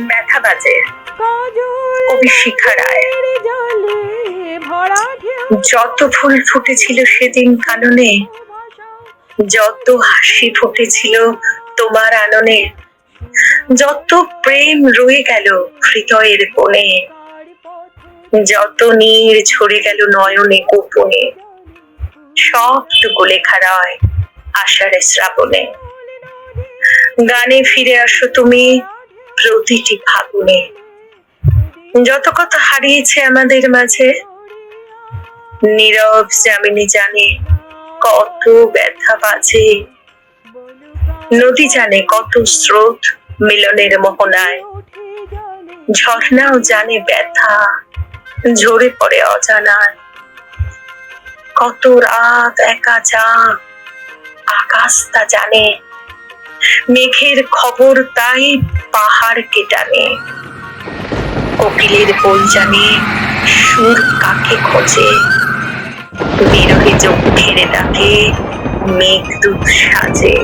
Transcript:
ব্যথা বাজে। কবি শিখা রায়। যত ফুল ফুটেছিল সেদিন কাননে যত হাসি ফুটেছিল তোমার আননে যত প্রেম রয়ে গেল হৃদয়ের কোণে যত নীর ঝরে গেল নয়নে গোপনে সবটুকু লেখা রয় আষাঢ়ে শ্রাবণে। গানে ফিরে আসো তুমি প্রতিটি ফাগুনে। যত কথা হারিয়েছে আমাদের মাঝে, নীরব জামিনী জানে কত ব্যথা বাজে। নদী জানে কত স্রোত মিলনের মোহনায়। ঝর্ণাও জানে ব্যথা ঝরে পড়ে অজানায়। কত রাত একা যা আকাশ তা জানে মেঘের খবর তাই পাহাড় কেটানে। কোকিলের বই জানে, সুর কাকে খোঁজে। বিরহে চোখ ঘেরে ডাকে মেঘদূত সাজে।